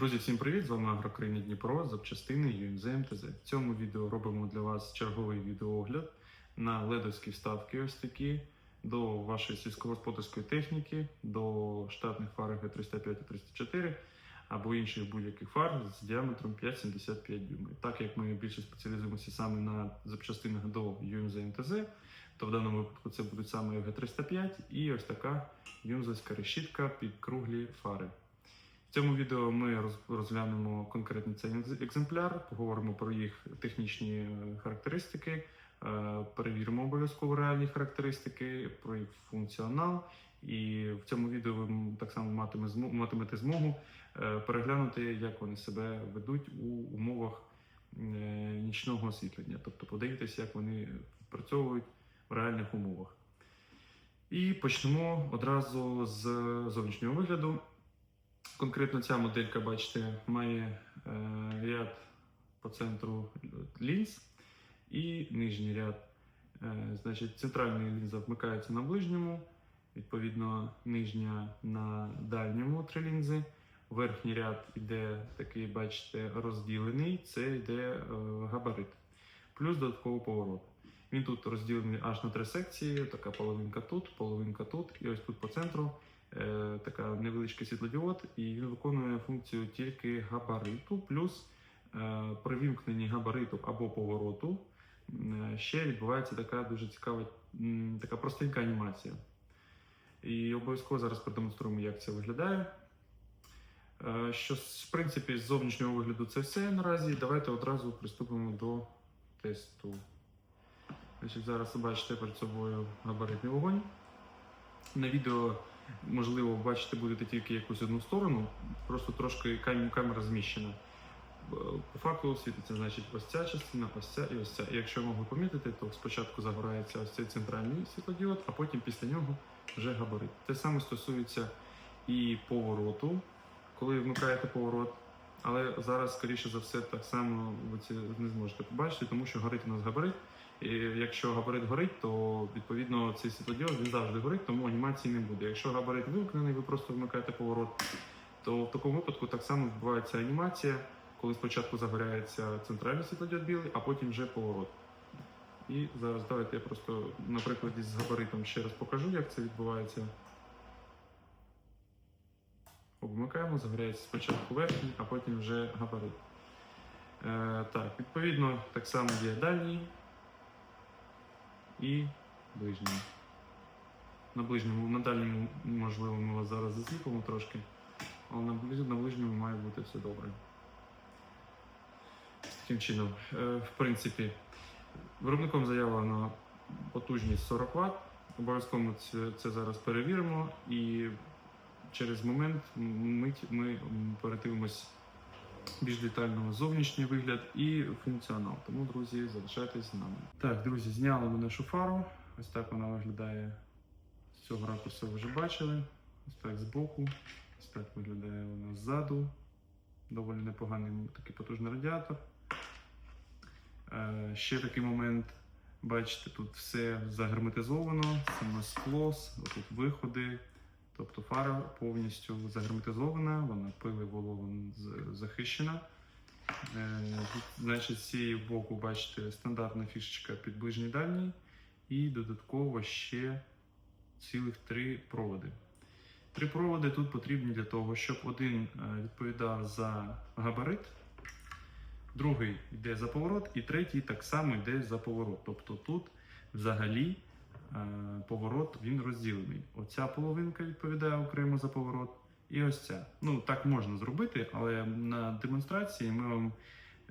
Друзі, всім привіт! З вами Агрокраїна Дніпро, запчастини UMZ МТЗ. В цьому відео робимо для вас черговий відеоогляд на ледовські вставки ось такі до вашої сільськогосподарської техніки, до штатних фар Г305 і 304 або інших будь-яких фар з діаметром 5,75 дюймів. Так як ми більше спеціалізуємося саме на запчастинах до UMZ МТЗ, то в даному випадку це будуть саме Г305 і ось така юмзовська решітка під круглі фари. В цьому відео ми розглянемо конкретний цей екземпляр, поговоримо про їх технічні е, характеристики, е, перевіримо обов'язково реальні характеристики, про їх функціонал. І в цьому відео ви так само матимете змогу е, переглянути, як вони себе ведуть у умовах нічного освітлення, тобто подивитися, як вони працьовують в реальних умовах. І почнемо одразу з зовнішнього вигляду. Конкретно ця моделька, бачите, має е, ряд по центру лінз і нижній ряд. Е, значить, центральна лінза вмикається на ближньому, відповідно, нижня на дальньому три лінзи. Верхній ряд іде такий, бачите, розділений, це йде е, габарит, плюс додатковий поворот. Він тут розділений аж на три секції, така половинка тут, половинка тут, і ось тут по центру така невеличкий світлодіод, і він виконує функцію тільки габариту, плюс е, при вімкненні габариту або повороту е, ще відбувається така дуже цікава, така простенька анімація. І обов'язково зараз продемонструємо, як це виглядає. Е, Що, в принципі, з зовнішнього вигляду це все наразі. Давайте одразу приступимо до тесту. Значить, зараз бачите перед собою габаритний вогонь. На відео, можливо, бачите будете тільки якусь одну сторону, просто трошки камера зміщена. По факту світиться, значить, ось ця частина, ось ця і ось ця. І якщо можу помітити, то спочатку загорається ось цей центральний світлодіод, а потім після нього вже габарит. Те саме стосується і повороту, коли вмикаєте поворот. Але зараз, скоріше за все, так само ви це не зможете побачити, тому що горить у нас габарит. І якщо габарит горить, то відповідно цей світлодіод він завжди горить, тому анімації не буде. Якщо габарит вимкнений, ви просто вмикаєте поворот, то в такому випадку так само відбувається анімація, коли спочатку загоряється центральний світлодіод білий, а потім вже поворот. І зараз давайте я просто на прикладі з габаритом ще раз покажу, як це відбувається. Обмикаємо, загоряється спочатку верхній, а потім вже габарит. Е, так, відповідно, так само є дальній і ближній. На ближньому, на дальньому, можливо, ми вас зараз засліпимо трошки, але на, ближньому має бути все добре. Таким чином, е, в принципі, виробником заявлено потужність 40 Вт. Обов'язково це, це зараз перевіримо і через момент мить ми передивимось більш детально зовнішній вигляд і функціонал. Тому, друзі, залишайтесь з нами. Так, друзі, зняли ми нашу фару. Ось так вона виглядає з цього ракурсу. Ви вже бачили. Ось так збоку. Ось так виглядає вона ззаду. Доволі непоганий такий потужний радіатор. Е, ще такий момент. Бачите, тут все загерметизовано, саме скло, тут виходи. Тобто фара повністю загерметизована, вона пили вологом захищена. Е, Значить, з цієї боку, бачите, стандартна фішечка під ближній дальній, і додатково ще цілих три проводи. Три проводи тут потрібні для того, щоб один е, відповідав за габарит, другий йде за поворот, і третій так само йде за поворот. Тобто тут взагалі поворот він розділений. Оця половинка відповідає окремо за поворот, і ось ця. Ну так можна зробити, але на демонстрації ми вам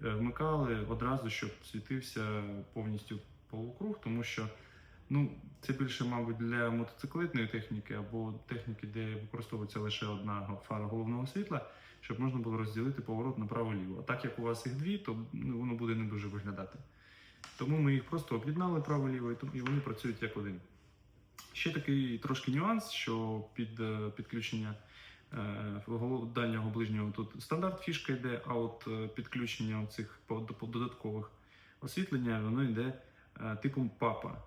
е, вмикали одразу, щоб світився повністю полукруг, тому що ну, це більше, мабуть, для мотоциклетної техніки або техніки, де використовується лише одна фара головного світла, щоб можна було розділити поворот направо-ліво. А так як у вас їх дві, то ну, воно буде не дуже виглядати. Тому ми їх просто об'єднали право-ліво і вони працюють як один. Ще такий трошки нюанс, що під е, підключення е, дальнього ближнього тут стандарт фішка йде, а от е, підключення цих додаткових освітлення воно йде типом папа.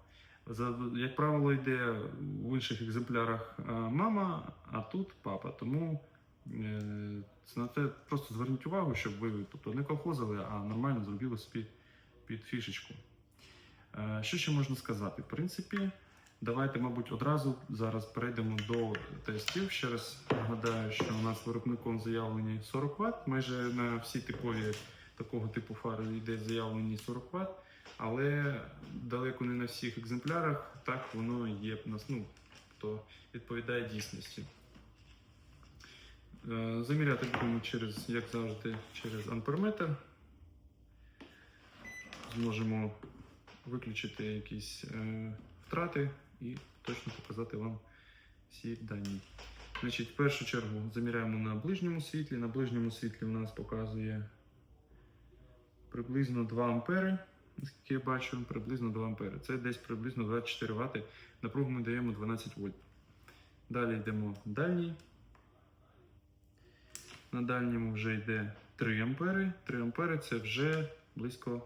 Як правило, йде в інших екземплярах мама, а тут папа. Тому Це на те просто зверніть увагу, щоб ви тобто, не колхозили, а нормально зробили собі під фішечку. Е, Що ще можна сказати? В принципі, давайте, мабуть, одразу зараз перейдемо до тестів. Ще раз нагадаю, що у нас виробником заявлені 40 Вт. Майже на всі типові такого типу фари йде заявлені 40 Вт, але далеко не на всіх екземплярах так воно є нас, ну, то відповідає дійсності. Е, Заміряти будемо через, як завжди, через амперметр. Зможемо виключити якісь е, втрати і точно показати вам всі дані. Значить, в першу чергу заміряємо на ближньому світлі. На ближньому світлі у нас показує приблизно 2 ампери. Наскільки я бачу, приблизно 2 ампери. Це десь приблизно 24 Вт. Напругу ми даємо 12 вольт. Далі йдемо в дальній. На дальньому вже йде 3 ампери. 3 ампери це вже близько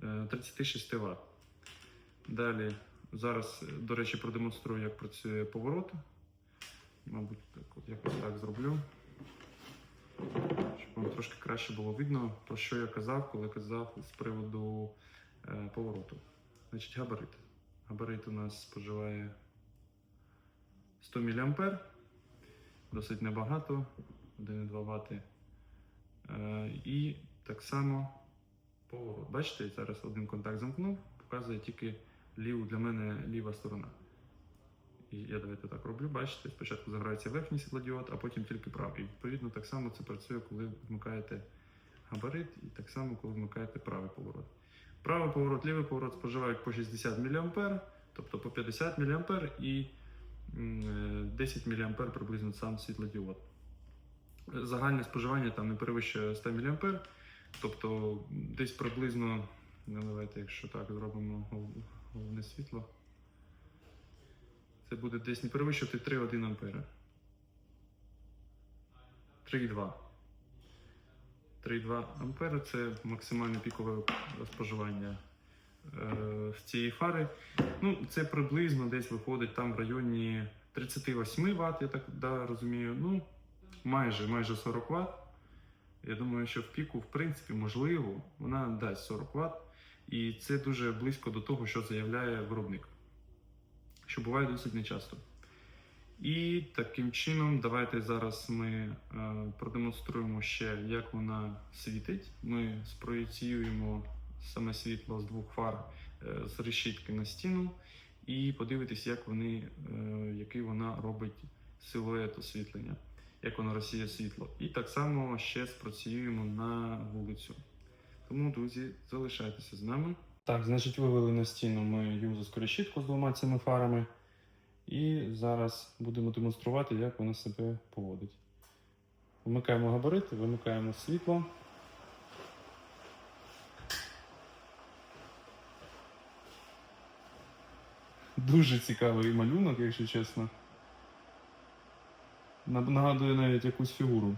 36 Вт. Далі, зараз, е, до речі, продемонструю, як працює поворот. Мабуть, так, от якось так зроблю. Щоб вам трошки краще було видно, про що я казав, коли казав з приводу е, повороту. Значить, габарит. Габарит у нас споживає 100 мА, досить небагато, 1,2 Вт. Е, і так само поворот. Бачите, зараз один контакт замкнув, показує тільки ліву для мене ліва сторона. І я давайте так роблю, бачите, спочатку заграється верхній світлодіод, а потім тільки правий. І відповідно так само це працює, коли вмикаєте габарит, і так само, коли вмикаєте правий поворот. Правий поворот, лівий поворот споживають по 60 мА, тобто по 50 мА і е, 10 мА приблизно сам світлодіод. Загальне споживання там не перевищує 100 мА, тобто десь приблизно, ну, давайте, якщо так зробимо головне світло. Це буде десь не перевищувати 3,1 ампера. 3,2. 3,2 ампера це максимальне пікове споживання е, з цієї фари. Ну, це приблизно десь виходить там в районі 38 Вт, я так да, розумію. Ну, майже, майже 40 Вт. Я думаю, що в піку, в принципі, можливо, вона дасть 40 Вт. І це дуже близько до того, що заявляє виробник що буває досить нечасто. І таким чином, давайте зараз ми е, продемонструємо ще, як вона світить. Ми спроєціюємо саме світло з двох фар е, з решітки на стіну, і подивитись, як вони, е, який вона робить силует освітлення, як вона розсіє світло. І так само ще спроціюємо на вулицю. Тому, друзі, залишайтеся з нами. Так, значить, вивели на стіну ми юзовську решітку з двома цими фарами. І зараз будемо демонструвати, як вона себе поводить. Вмикаємо габарит, вимикаємо світло. Дуже цікавий малюнок, якщо чесно. Наг- Нагадує навіть якусь фігуру.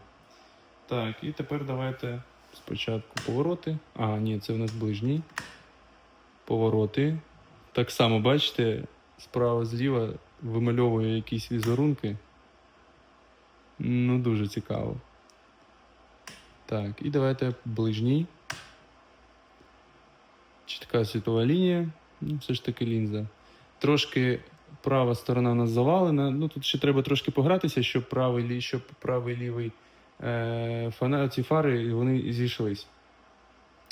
Так, і тепер давайте спочатку повороти. А, ні, це в нас ближній повороти. Так само, бачите, справа зліва вимальовує якісь візерунки. Ну, дуже цікаво. Так, і давайте ближній. Чітка світова лінія. Ну, все ж таки лінза. Трошки права сторона у нас завалена. Ну, тут ще треба трошки погратися, щоб правий, щоб правий лівий е, фана, ці фари вони зійшлись.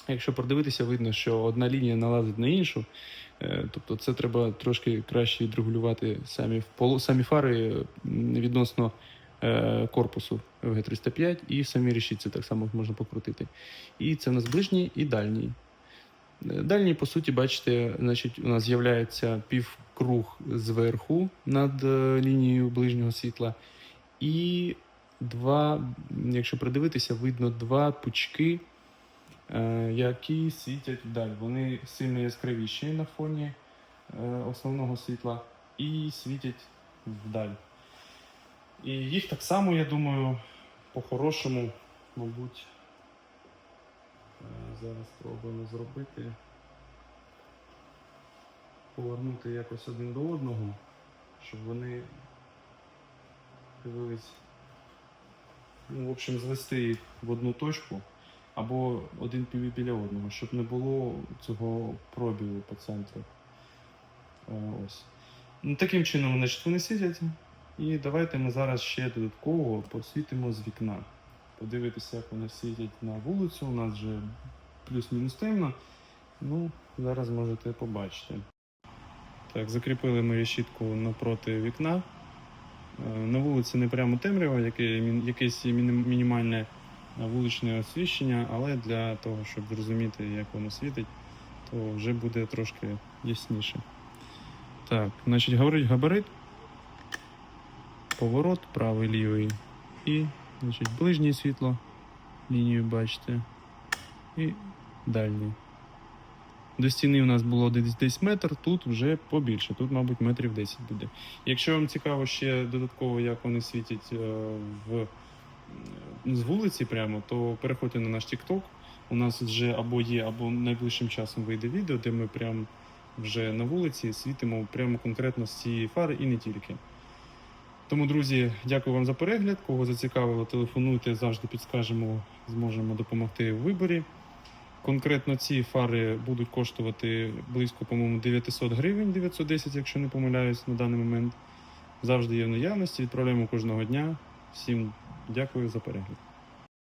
Якщо продивитися, видно, що одна лінія налазить на іншу. Е, Тобто це треба трошки краще відрегулювати самі, самі фари відносно е, корпусу ВГ-305 і самі решітці так само можна покрутити. І це у нас ближній і дальній. Е, Дальній, по суті, бачите, значить, у нас з'являється півкруг зверху над е, лінією ближнього світла. І два, якщо придивитися, видно два пучки е, які світять вдаль. Вони сильно яскравіші на фоні е, основного світла і світять вдаль. І їх так само, я думаю, по-хорошому, мабуть, зараз спробуємо зробити. Повернути якось один до одного, щоб вони дивились ну, в общем, звести їх в одну точку або один біля одного, щоб не було цього пробілу по центру. Е, Ось. Ну, таким чином, значить, вони сидять. І давайте ми зараз ще додатково посвітимо з вікна. Подивитися, як вони сидять на вулицю. У нас вже плюс-мінус темно. Ну, зараз можете побачити. Так, закріпили ми решітку напроти вікна. Е, На вулиці не прямо темрява, яке, якесь мінімальне е, вуличне освіщення, але для того, щоб зрозуміти, як воно світить, то вже буде трошки ясніше. Так, значить, говорить габарит, поворот правий лівий і значить, ближнє світло, лінію бачите, і дальній. До стіни у нас було десь, десь метр, тут вже побільше, тут, мабуть, метрів 10 буде. Якщо вам цікаво ще додатково, як вони світять е, в, з вулиці прямо, то переходьте на наш TikTok. У нас вже або є, або найближчим часом вийде відео, де ми прямо вже на вулиці світимо прямо конкретно з цієї фари і не тільки. Тому, друзі, дякую вам за перегляд. Кого зацікавило, телефонуйте, завжди підскажемо, зможемо допомогти у виборі. Конкретно ці фари будуть коштувати близько, по-моєму, 900 гривень, 910, якщо не помиляюсь на даний момент. Завжди є в наявності, відправляємо кожного дня. Всім дякую за перегляд.